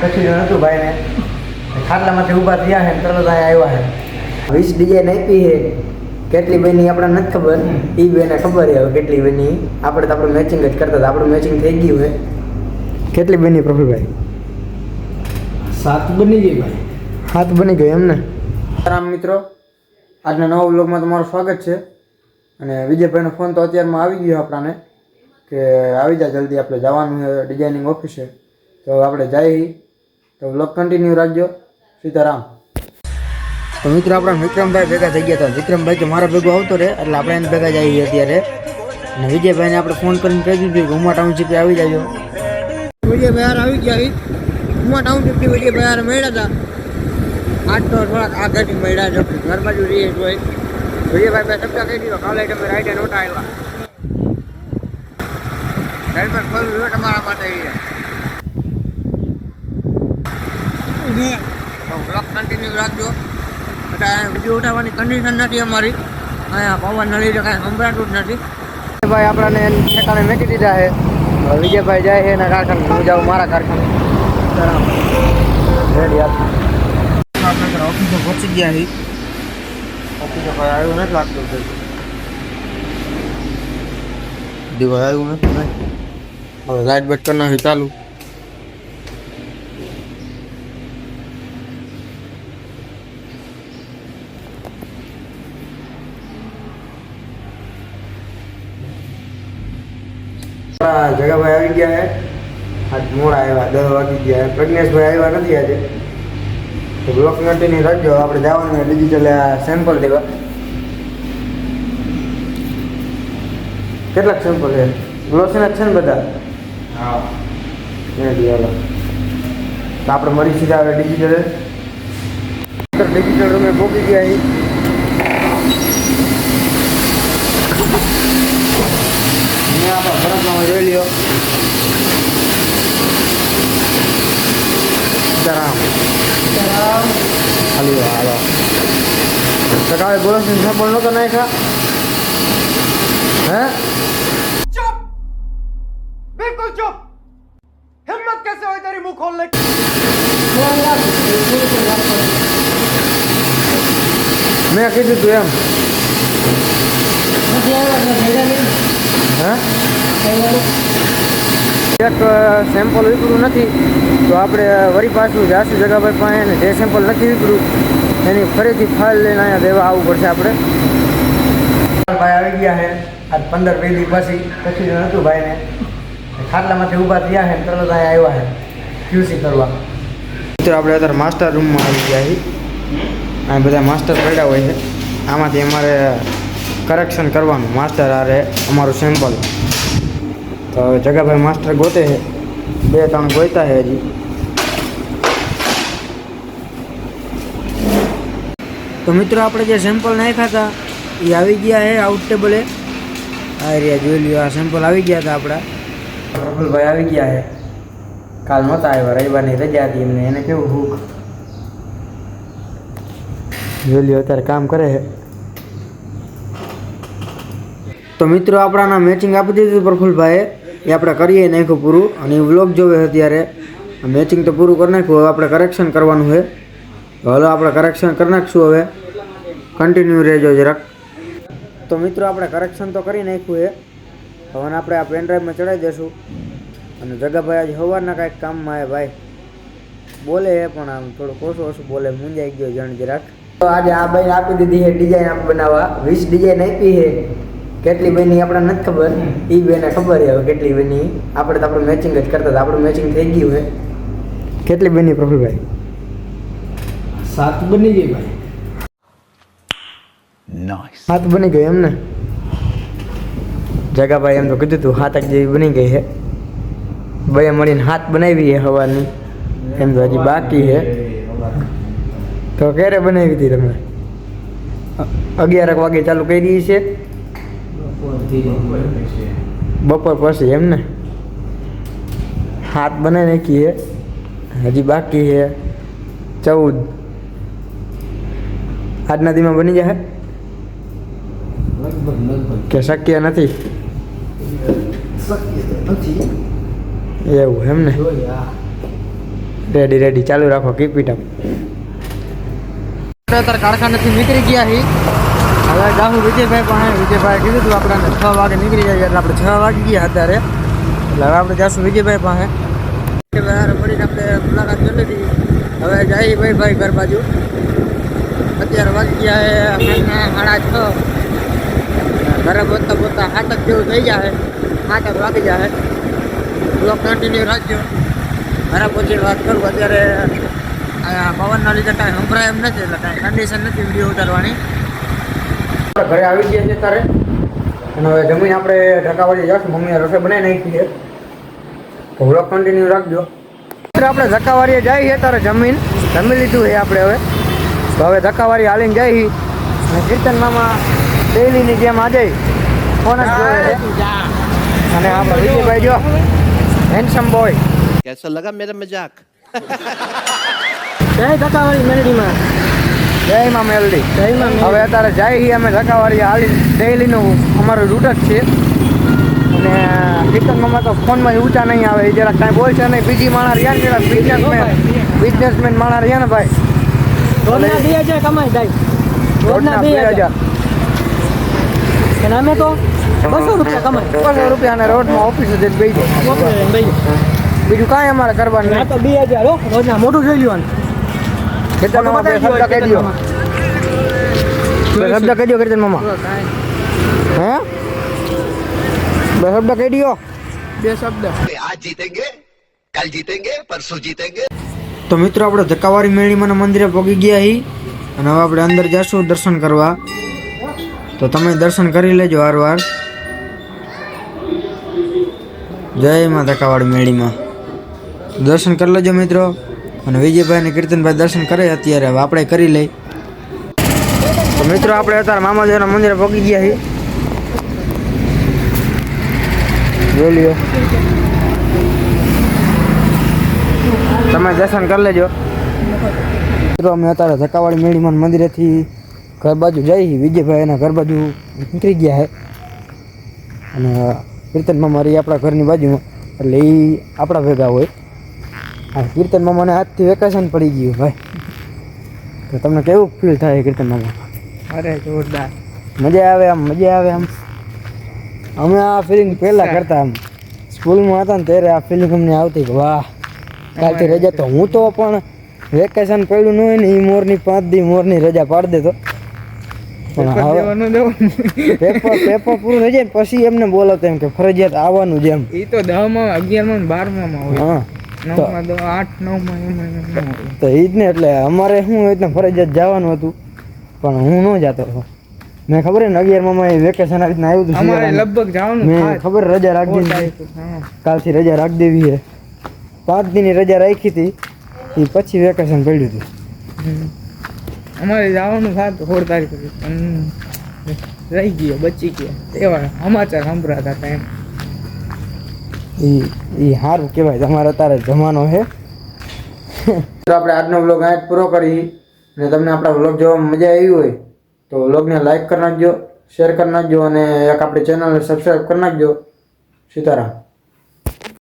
પછી નતું ભાઈને. ખાટલામાંથી ઊભા થયા છે ને તરત અહીંયા આવ્યા છે. વીસ ડિઝાઇન આપી છે. કેટલી બની આપણને નથી ખબર. એ બેને ખબર હવે કેટલી બની આપણે તો આપણે મેચિંગ જ કરતા હતા. આપણું મેચિંગ થઈ ગયું હોય કેટલી બની પ્રફુલભાઈ? સાત બની ગઈ ભાઈ. સાત બની ગયો એમને? રામ મિત્રો આજના નવા બ્લોગમાં તમારું સ્વાગત છે. અને વિજયભાઈનો ફોન તો અત્યારમાં આવી ગયો આપણાને કે આવી જા જલ્દી આપણે જવાનું છે ડિઝાઇનિંગ ઓફિસે તો આપણે જઈએ તો વ્લોગ કન્ટિન્યુ રાખજો. સીતારામ. તો મિત્રો આપણા વિક્રમભાઈ ભેગા થઈ ગયા હતા વિક્રમભાઈ તો મારા ભેગો આવતો રહે એટલે આપણે એને ભેગા જઈએ અત્યારે. અને વિજયભાઈને આપણે ફોન કરીને કહી દીધું કે ઉમા ટાઉનશીપે આવી જાજો. વિજયભાઈ યાર આવી ગયા ઉમા ટાઉનશીપથી વિજયભાઈ યાર મળ્યા હતા આજ તો થોડાક આગળથી મળ્યા છે. ઘર બાજુ રહીએ હોય વિજયભાઈ બે શબ્દ કહી દીધો. કાલે તમે રાઈડે નહોતા આવ્યા. હેલ્મેટ ખોલવું જોઈએ તમારા માટે તો બ્લોક કન્ટિન્યુ રાખજો. અત્યારે વીડિયો ઉઠાવવાની કન્ડિશન નથી અમારી. અહીંયા પવનના લીધે કાંઈ સંભળાતું જ નથી. ભાઈ આપણાને ઠેકાણે મેકી દીધા છે. વિજયભાઈ જાય છે એના કારખાને હું જાઉં મારા કારખાને. રેડી આપણે ઓફિસે પહોંચી ગયા છીએ. ઓફિસે ભાઈ આવ્યું નથી લાગતું દીવા આવ્યું નથી હવે લાઇટ બેટ કરી નાખી ચાલુ. જગાભાઈ આવી ગયા છે આજ મોડા આવ્યા દસ વાગી ગયા. પ્રજ્ઞેશભાઈ આવ્યા નથી આજે. તો બ્લોક કન્ટિન્યુ રાખજો. આપણે જવાનું ડિજિટલ સેમ્પલ દેવા. કેટલાક સેમ્પલ છે ગ્લોસીના છે ને બધા? હા. તો આપણે મળી સીધા હવે ડિજિટલ ડિજિટલ રૂમે પહોંચી ગયા બરફમાં જોઈ લ્યો સીતારામ હાલો હાલો સકાળે બોલો સંસાપણ નહોતો નાખ્યા હે ચૂપ બિલકુલ ચૂપ હિંમત કેસે હોય તારી મુખ ખોલ લે મેં કીધું તું એમ હે? એક સેમ્પલ વિકરું નથી તો આપણે વળી પાછું જાસુ જગાભાઈ પાસે અને જે સેમ્પલ નથી વિકરું એની ફરીથી ફાઇલ લઈને અહીંયા દેવા આવવું પડશે આપણે. ભાઈ આવી ગયા છે. આજ પંદર બે દી પછી પછી નહોતું ભાઈને. ખાટલામાંથી ઊભા થયા છે તરત અહીંયા આવ્યા છે. ક્યુસી કરવા. મિત્રો આપણે અત્યારે માસ્ટર રૂમમાં આવી ગયા છીએ. આ બધા માસ્ટર પડ્યા હોય છે. આમાંથી અમારે કરેક્શન કરવાનું માસ્ટર આરે અમારું સેમ્પલ તો હવે જગાભાઈ માસ્ટર ગોતે છે. બે ત્રણ ગોઈતા છે હજી. તો મિત્રો આપણે જે સેમ્પલ નાખ્યા હતા, એ આવી ગયા છે આઉટ ટેબલે આ એરિયા જોઈ લ્યો, આ સેમ્પલ આવી ગયા હતા આપણા. પ્રફુલભાઈ આવી ગયા છે. કાલ નહોતા આવ્યા, રવિવારની રજા હતી એમને, એને કેવું ભૂખ. જોઈ લ્યો, અત્યારે કામ કરે છે. તો મિત્રો, આપણાના મેચિંગ આપી દીધું પ્રફુલભાઈએ. એ આપણે કરીએ નાખ્યું પૂરું. અને એ વ્લોગ જોવે અત્યારે. મેચિંગ તો પૂરું કરી નાખ્યું. હવે આપણે કરેક્શન કરવાનું છે. હલો, આપણે કરેક્શન કરી નાખશું હવે. કન્ટિન્યુ રહેજો જરાક. તો મિત્રો, આપણે કરેક્શન તો કરી નાખ્યું છે. હવે આપણે આ પેનડ્રાઈવમાં ચડાવી દઈશું અને જગાભાઈ આજે સવારના કાંઈક કામમાં આવે ભાઈ. બોલે હે પણ આમ થોડુંક ઓછું ઓછું બોલે. મૂંઝાઈ ગયો જણ જરાક. તો આજે આ ભાઈ આપી દીધી છે ડિઝાઇન આપ બનાવવા. વીસ ડિઝાઇન આપી છે. કેટલી બેની આપણને નથી ખબર. એ બેને ખબર હવે કેટલી બેની. આપણે તો આપણે મેચિંગ જ કરતા હતા. આપણું મેચિંગ થઈ ગયું હોય કેટલી બેની પ્રફુલભાઈ? સાત બની ગઈ ભાઈ. સાત બની ગઈ એમને? જગાભાઈ એમ તો કીધું હતું હાથક જેવી બની ગઈ છે. ભાઈ મળીને હાથ બનાવી છે હવાની. એમ તો હજી બાકી છે. તો ક્યારે બનાવી હતી તમે? અગિયારક વાગે ચાલુ કરી છે. બપોર પછી એમ ને હાથ બને બનાવી નાખીએ. હજી બાકી છે ચૌદ. આજના દીમાં બની જાય કે શક્ય નથી? એવું એમ ને? રેડી રેડી ચાલુ રાખો. કીપ ઇટ અપ કારખાનાથી નીકળી ગયા છીએ હવે જાહું વિજયભાઈ પણ વિજયભાઈ કીધું હતું આપણને છ વાગે નીકળી જાય એટલે આપણે છ વાગી ગયા અત્યારે. એટલે હવે આપણે જાશું વિજયભાઈ પાસે. વિજયભાઈ મળીને આપણે મુલાકાત કરી લીધી. હવે જાય ભાઈ ભાઈ ઘર બાજુ. અત્યારે વાગી ગયા છે સાંજના સાડા છ. ઘરે પહોંચતા પહોંચતા સાતક જેવું થઈ જાય સાતક વાગી જાય બ્લોક કન્ટિન્યુ રાખજો. ઘરે પહોંચીને વાત કરું. અત્યારે આ પવનના લીધે કાંઈ સંભળાય એમ નથી. એટલે કાંઈ કન્ડિશન નથી વીડિયો ઉતારવાની. આપણે ઘરે આવી ગયા છીએ તારે? અને હવે જમીન આપણે ઢકાવાળી જશું મમ્મીએ રસોઈ બનાવી નાખી છે. તો વ્લોગ કન્ટિન્યુ રાખજો. આપણે ધક્કાવાળીએ જાય છે તારે જમીન. જમી લીધું છે આપણે હવે. તો હવે ધક્કાવાળી હાલીને જઈ અને કીર્તન મામા ડેલીની જેમ આજે ફોન જ અને આપણે વિજયભાઈ જો હેન્ડસમ બોય કેસો લગા મેરા મજાક? જય ધક્કાવાળી મેલડીમાં જય માં મેલડી. હવે અત્યારે જાય છીએ અમે ધકાવાળી હાલી ડેલીનું અમારું રૂટ જ છે. અને કીર્તનમાં તો ફોનમાં ઊંચા નહીં આવે. એ જરાક કાંઈ બોલશે નહીં. બીજી માણસ રહ્યા ને જરાક બિઝનેસમેન બિઝનેસમેન માણસ રહ્યા ને ભાઈ. બે હજાર કમાઈ જાય રોજના બે હજાર. અને અમે તો બસો રૂપિયા કમાય. બસો રૂપિયા અને રોડમાં ઓફિસ જ બેસી. બીજું કાંઈ અમારે કરવાનું નહીં. તો બે હજાર રોજના મોટું જોઈ લેવાનું કીર્તન મામા બે શબ્દ કહી દો બે શબ્દ કહી દો કીર્તન મામા હે બે શબ્દ કહી દો બે શબ્દ આજ જીતેંગે કાલ જીતેંગે પરસો જીતેંગે તો મિત્રો આપણે ધક્કાવારી મેળીમાં મંદિરે પહોંચી ગયા હી અને હવે આપણે અંદર જશું દર્શન કરવા તો તમે દર્શન કરી લેજો વારવાર જય માં ધક્કાવાળી મેળીમાં દર્શન કરી લેજો મિત્રો અને વિજયભાઈ અને કીર્તનભાઈ દર્શન કરે અત્યારે. આપણે કરી લઈ તો મિત્રો, આપણે અત્યારે મામાજીના મંદિરે પહોંચી ગયા છીએ. જોઈ તમે દર્શન કરી લેજો. મિત્રો, અમે અત્યારે ધક્કાવાળી મેળીમાં મંદિરેથી ઘર બાજુ જઈ વિજયભાઈ એના ઘર બાજુ નીકળી ગયા છે. અને કીર્તનમાં મારી આપણા ઘરની બાજુમાં, એટલે એ આપણા ભેગા હોય. આ કીર્તનમાં મને આજથી વેકેશન પડી ગયું ભાઈ. તો તમને કેવું ફીલ થાય કીર્તનમાં? અરે જોરદાર. મજા આવે આમ મજા આવે આમ. અમે આ ફિલિંગ પહેલાં કરતા આમ. સ્કૂલમાં હતા ને ત્યારે આ ફિલિંગ અમને આવતી કે વાહ કાલથી રજા તો હું તો પણ વેકેશન પડ્યું ન હોય ને એ મોરની પાંચ દી મોરની રજા પાડી દેતો. પેપર પેપર પૂરું થઈ જાય પછી એમને બોલાવતા એમ કે ફરજિયાત આવવાનું જેમ એમ. એ તો દહમાં અગિયારમાં બારમાં હોય. હા. નવમાં તો આઠ નવમાં એમાં એમાં તો એ જ ને એટલે અમારે શું હોય ફરજિયાત જવાનું હતું પણ હું ન જતો હતો. મેં ખબર ને અગિયારમાં વેકેશન આવી આવ્યું હતું અમારે લગભગ જવાનું મેં ખબર રજા રાખી દીધી. કાલથી રજા રાખી દેવી છે. પાંચ દિનની રજા રાખી હતી એ પછી વેકેશન પડ્યું હતું. અમારે જવાનું થતું સોળ તારીખ. રહી ગયો બચી ગયો. એવા સમાચાર સંભળાતા હતા એમ. એ એ સારું કહેવાય તમારે અત્યારે જમાનો છે. તો આપણે આજનો વ્લોગ અહીં પૂરો કરી. અને તમને આપણા વ્લોગ જોવામાં મજા આવી હોય, તો વ્લોગને લાઈક કરી નાખજો શેર કરી નાખજો, અને એક આપણી ચેનલને સબસ્ક્રાઈબ કરી નાખજો. સીતારામ.